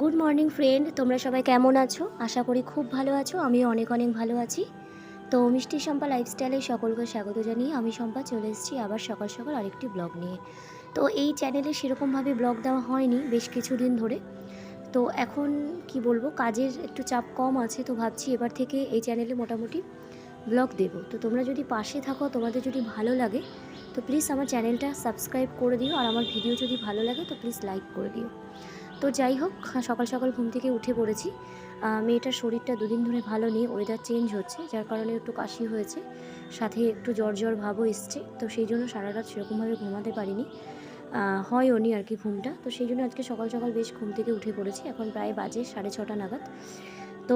Good morning friend তোমরা সবাই কেমন আছো? আশা করি খুব ভালো আছো। আমিও অনেক অনেক ভালো আছি। তো মিষ্টি শম্পা লাইফস্টাইলে সকলকে স্বাগত জানিয়ে আমি শম্পা চলে এসেছি আবার সকাল সকাল আরেকটি ব্লগ নিয়ে। তো এই চ্যানেলে সেরকমভাবে ব্লগ দেওয়া হয়নি বেশ কিছুদিন ধরে। তো এখন কি বলব, কাজের একটু চাপ কম আছে, তো ভাবছি এবার থেকে এই চ্যানেলে মোটামুটি ব্লগ দেব। তো তোমরা যদি পাশে থাকো, তোমাদের যদি ভালো লাগে, তো প্লিজ আমার চ্যানেলটা সাবস্ক্রাইব করে দিও। আর আমার ভিডিও যদি ভালো লাগে, তো প্লিজ লাইক করে দিও। তো যাই হোক সকাল সকাল ঘুম থেকে উঠে পড়েছি। মেয়েটার শরীরটা দুদিন ধরে ভালো নেই ওয়েদার চেঞ্জ হচ্ছে, যার কারণে একটু কাশি হয়েছে, সাথে একটু জ্বর জ্বর ভাবও এসছে, তো সেই জন্য সারা রাত সেরকমভাবে ঘুমাতে পারিনি। হয় ওনি আর কি ঘুমটা, তো সেই জন্য আজকে সকাল সকাল বেশ ঘুম থেকে উঠে পড়েছি, এখন প্রায় বাজে সাড়ে ছটা নাগাদ। তো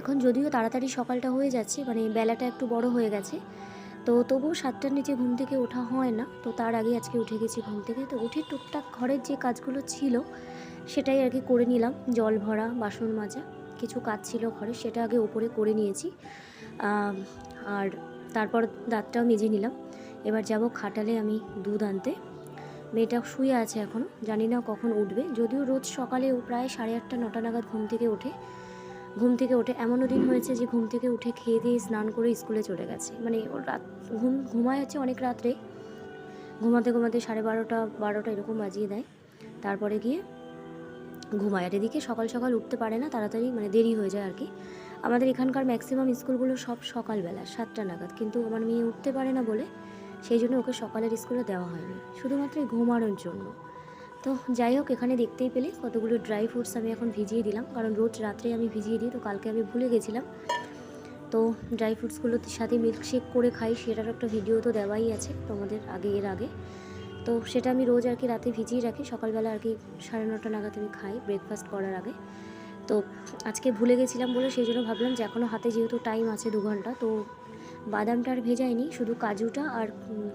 এখন যদিও তাড়াতাড়ি সকালটা হয়ে যাচ্ছে মানে বেলাটা একটু বড় হয়ে গেছে তো তবুও সাতটার নিচে ঘুম থেকে ওঠা হয় না। তো তার আগে আজকে উঠে গেছি ঘুম থেকে। তো উঠে টুকটাক ঘরের যে কাজগুলো ছিল, সেটাই আর কি করে নিলাম। জল ভরা, বাসন মাজা, কিছু কাজ ছিল ঘরে, সেটা আগে ওপরে করে নিয়েছি। আর তারপর দাঁতটাও মেজে নিলাম। এবার যাব খাটালে আমি দুধ আনতে। মেয়েটা শুয়ে আছে এখন, জানি না কখন উঠবে। যদিও রোজ সকালে প্রায় সাড়ে আটটা, নটা নাগাদ ঘুম থেকে ওঠে। ঘুম থেকে ওঠে এমনও দিন হয়েছে যে ঘুম থেকে উঠে খেয়ে দিয়ে স্নান করে স্কুলে চলে গেছে। মানে ওর রাত, ঘুম, ঘুমায় হচ্ছে অনেক রাত্রে। ঘুমাতে ঘুমাতে সাড়ে বারোটা বারোটা এরকম বাজিয়ে দেয়। তারপরে গিয়ে ঘুমায়। আর এদিকে সকাল সকাল উঠতে পারে না, তাড়াতাড়ি মানে দেরি হয়ে যায় আর কি। আমাদের এখানকার ম্যাক্সিমাম স্কুলগুলো সব সকালবেলা, সাতটা নাগাদ। কিন্তু আমার মেয়ে উঠতে পারে না বলে, সেই জন্য ওকে সকালের স্কুলে দেওয়া হয়নি। শুধুমাত্র ঘুমানোর জন্য। তো যাই হোক, এখানে দেখতেই পেলে কতগুলো ড্রাই ফ্রুটস আমি এখন ভিজিয়ে দিলাম। কারণ রোজ রাত্রে আমি ভিজিয়ে দিই, তো কালকে আমি ভুলে গেছিলাম। তো ড্রাই ফ্রুটসগুলোর সাথে মিল্কশেক করে খাই, সেটার একটা ভিডিও তো দেওয়াই আছে তোমাদের আগে, এর আগে। তো সেটা আমি রোজ আর কি রাতে ভিজিয়ে রাখি, সকালবেলা আর কি সাড়ে নটা নাগাদ আমি খাই ব্রেকফাস্ট করার আগে। তো আজকে ভুলে গেছিলাম বলে সেই জন্য ভাবলাম যে এখনও হাতে যেহেতু টাইম আছে দু ঘণ্টা, তো বাদামটা আর ভেজাইনি শুধু কাজুটা আর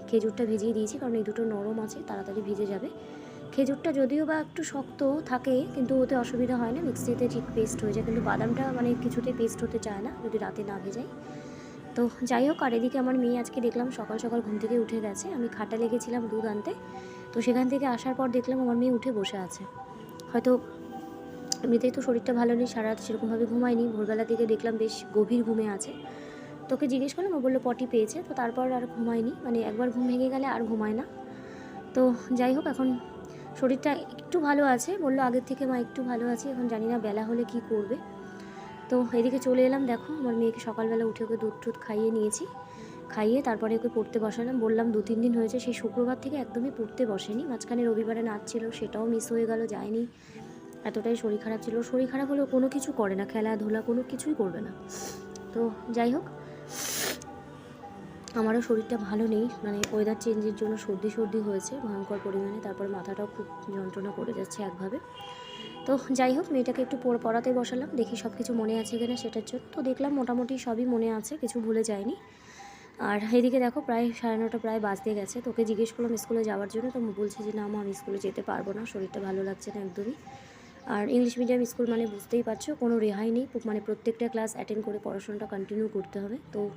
খেজুরটা ভিজিয়ে দিয়েছি, কারণ এই দুটো নরম আছে, তাড়াতাড়ি ভিজে যাবে। খেজুরটা যদিও বা একটু শক্ত থাকে, কিন্তু ওতে অসুবিধা হয় না। মিক্সিতে ঠিক পেস্ট হয়ে যায়, কিন্তু বাদামটা মানে কিছুতে পেস্ট হতে চায় না, যদি রাতে না ভেজাই। তো যাই হোক, আর এদিকে আমার মেয়ে আজকে দেখলাম সকাল সকাল ঘুম থেকে উঠে গেছে। আমি খাটা লেগেছিলাম দুধ আনতে। তো সেখান থেকে আসার পর দেখলাম আমার মেয়ে উঠে বসে আছে। হয়তো এমনিতেই তো শরীরটা ভালো নেই সারা রাত সেরকমভাবে ঘুমায়নি। ভোরবেলা থেকে দেখলাম বেশ গভীর ঘুমে আছে। তোকে জিজ্ঞেস করলাম, ও বলল পটি পেয়েছে, তো তারপর আর ঘুমায়নি। মানে একবার ঘুম ভেঙে গেলে আর ঘুমায় না। তো যাই হোক, এখন শরীরটা একটু ভালো আছে, বলল আগের থেকে মা একটু ভালো আছে, এখন জানি না বেলা হলে কি করবে। তো এদিকে চলে এলাম, দেখো আমার মেয়েকে সকালবেলা উঠে ওকে দুধ টুধ খাইয়ে নিয়েছি। খাইয়ে তারপরে ওকে পড়তে বসালাম, বললাম দু তিন দিন হয়েছে সেই শুক্রবার থেকে একদমই পড়তে বসেনি। মাঝখানে রবিবারে নাচ ছিল, সেটাও মিস হয়ে গেল, যায়নি। এতটাই শরীর খারাপ ছিল, শরীর খারাপ হলেও কোনো কিছু করে না, খেলাধুলা কোনো কিছুই করবে না। তো যাই হোক আমারও শরীরটা ভালো নেই। মানে ওয়েদার চেঞ্জের জন্য সর্দি সর্দি হয়েছে, ভয়ঙ্কর পরিমাণে। তারপর মাথাটাও খুব যন্ত্রণা করে যাচ্ছে একভাবে। তো যাই হোক, মেয়েটাকে একটু পড়- পড়াতে বসালাম। দেখি সব কিছু মনে আছে কিনা সেটার জন্য। তো দেখলাম মোটামুটি সবই মনে আছে, কিছু ভুলে যায়নি। আর এদিকে দেখো, প্রায় সাড়ে নটা প্রায় বাজতে গেছে। তোকে জিজ্ঞেস করলাম স্কুলে যাওয়ার জন্য, তো বলছে যে, না আমি স্কুলে যেতে পারব না। শরীরটা ভালো লাগছে না একদমই। আর ইংলিশ মিডিয়াম স্কুল মানে বুঝতেই পারছ, কোনো রেহাই নেই। মানে প্রত্যেকটা ক্লাস অ্যাটেন্ড করে পড়াশোনাটা কন্টিনিউ করতে হবে। তো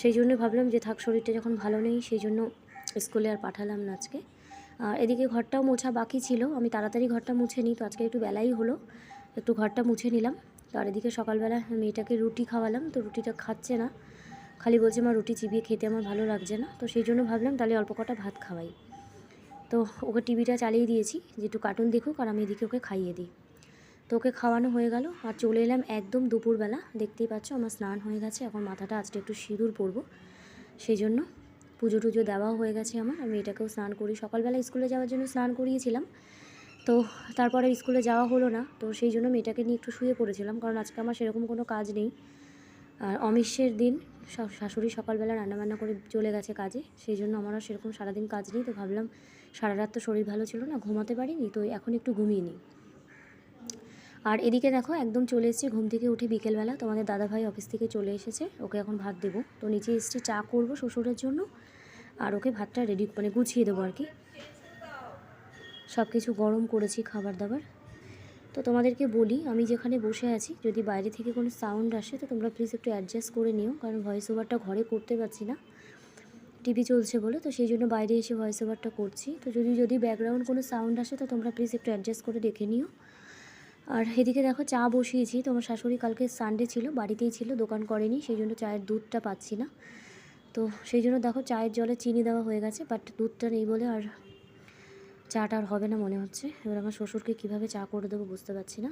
সেই জন্য ভাবলাম যে থাক, শরীরটা যখন ভালো নেই, সেই জন্য স্কুলে আর পাঠালাম না আজকে। আর এদিকে ঘরটাও মোছা বাকি ছিল। আমি তাড়াতাড়ি ঘরটা মুছে নিই, তো আজকে একটু বেলাই হলো। একটু ঘরটা মুছে নিলাম। আর এদিকে সকালবেলা মেয়েটাকে রুটি খাওয়ালাম, তো রুটিটা খাচ্ছে না। খালি বলছে আমার রুটি চিবিয়ে খেতে আমার ভালো লাগছে না। তো সেই জন্য ভাবলাম, তাহলে অল্প কটা ভাত খাওয়াই। তো ওকে টিভিটা চালিয়ে দিয়েছি, যে একটু কার্টুন দেখুক আর আমি এদিকে ওকে খাইয়ে দিই। তো ওকে খাওয়ানো হয়ে গেল। আর চলে এলাম একদম দুপুরবেলা। দেখতেই পাচ্ছ আমার স্নান হয়ে গেছে। এখন মাথাটা আজকে একটু সিঁদুর পরবো। সেই জন্য পুজো টুজো দেওয়াও হয়ে গেছে আমার। আমি এটাকেও স্নান করি। সকালবেলা স্কুলে যাওয়ার জন্য স্নান করিয়েছিলাম। তো তারপরে স্কুলে যাওয়া হলো না। তো সেই জন্য মেয়েটাকে নিয়ে একটু শুয়ে পড়েছিলাম। কারণ আজকে আমার সেরকম কোনো কাজ নেই। আর অমিষ্যের দিন শাশুড়ি সকালবেলা রান্নাবান্না করে চলে গেছে কাজে। সেই জন্য আমার আর সেরকম সারাদিন কাজ নেই। তো ভাবলাম সারা রাত তো শরীর ভালো ছিল না। ঘুমাতে পারিনি। তো এখন একটু ঘুমিয়ে নিই। আর এদিকে দেখো, একদম চলে এসেছি ঘুম থেকে উঠে বিকেলবেলা। তোমাদের দাদাভাই অফিস থেকে চলে এসেছে, ওকে এখন ভাত দেবো। তো নিচে এসেছি চা করব শ্বশুরের জন্য, আর ওকে ভাতটা রেডি মানে গুছিয়ে দেবো আর কি। সব কিছু গরম করেছি খাবার দাবার তো তোমাদেরকে বলি, আমি যেখানে বসে আছি, যদি বাইরে থেকে কোনো সাউন্ড আসে, তো তোমরা প্লিজ একটু অ্যাডজাস্ট করে নিও, কারণ ভয়েস ওভারটা ঘরে করতে পারছি না। টিভি চলছে বলে, তো সেই জন্য বাইরে এসে ভয়েস ওভারটা করছি। তো যদি যদি ব্যাকগ্রাউন্ড কোনো সাউন্ড আসে, তো তোমরা প্লিজ একটু অ্যাডজাস্ট করে দেখে নিও। আর এদিকে দেখো চা বসিয়েছি। তোমার শাশুড়ি কালকে সানডে ছিল, বাড়িতেই ছিল, দোকান করেনি, সেই জন্য চায়ের দুধটা পাচ্ছি না। তো সেই জন্য দেখো চায়ের জলে চিনি দেওয়া হয়ে গেছে বাট দুধটা নেই বলে আর চাটা আর হবে না মনে হচ্ছে। এবার আমার শ্বশুরকে কীভাবে চা করে দেবো বুঝতে পারছি না।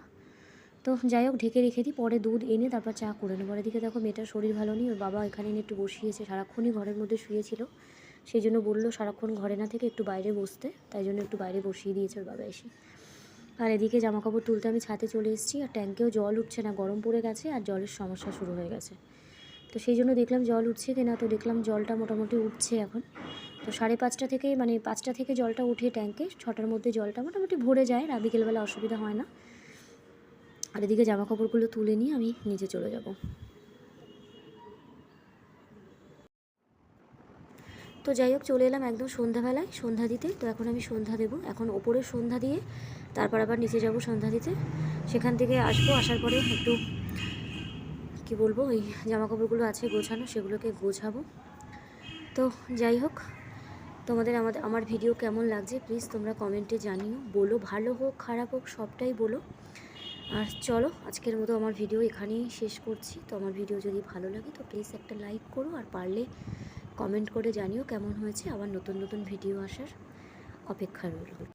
তো যাই হোক, ঢেকে রেখে দিই, পরে দুধ এনে তারপর চা করে নেব। এদিকে দেখো মেয়েটার শরীর ভালো নেই, ওর বাবা এখানে এনে একটু বসিয়েছে, সারাক্ষণই ঘরের মধ্যে শুয়েছিল। সেই জন্য বলল সারাক্ষণ ঘরে না থেকে একটু বাইরে বসতে, তাই জন্য একটু বাইরে বসিয়ে দিয়েছে ওর বাবা এসে। আর এদিকে জামা কাপড় তুলতে আমি ছাতে চলে এসেছি আর ট্যাঙ্কেও জল উঠছে না, গরম পড়ে গেছে আর জলের সমস্যা শুরু হয়ে গেছে। তো সেই জন্য দেখলাম জল উঠছে কিনা, তো দেখলাম জলটা মোটামুটি উঠছে এখন। তো সাড়ে পাঁচটা থেকে মানে পাঁচটা থেকে জলটা উঠে ট্যাঙ্কে, ছটার মধ্যে জলটা মোটামুটি ভরে যায় আর বিকেলবেলা অসুবিধা হয় না। আর এদিকে জামা কাপড়গুলো তুলে নিয়ে আমি নিচে চলে যাব। তো যাই হোক, চলে এলাম একদম সন্ধ্যাবেলায়, সন্ধ্যা দিতে। তো এখন আমি সন্ধ্যা দেবো। এখন ওপরে সন্ধ্যা দিয়ে তারপর আবার নিচে যাব সন্ধ্যা দিতে। সেখান থেকে আসব, আসার পরে একটু, কি বলব, ওই জামা কাপড়গুলো আছে গোছানো, সেগুলোকে গোছাবো। তো যাই হোক, তোমাদের আমাদের, আমার ভিডিও কেমন লাগছে প্লিজ তোমরা কমেন্টে জানিও। বলো ভালো হোক, খারাপ হোক, সবটাই বলো। আর চলো, আজকের মতো আমার ভিডিও এখানেই শেষ করছি। তো আমার ভিডিও যদি ভালো লাগে তো প্লিজ একটা লাইক করো আর পারলে কমেন্ট করে জানিও কেমন হয়েছে আবার নতুন নতুন ভিডিও আসার অপেক্ষা রইল।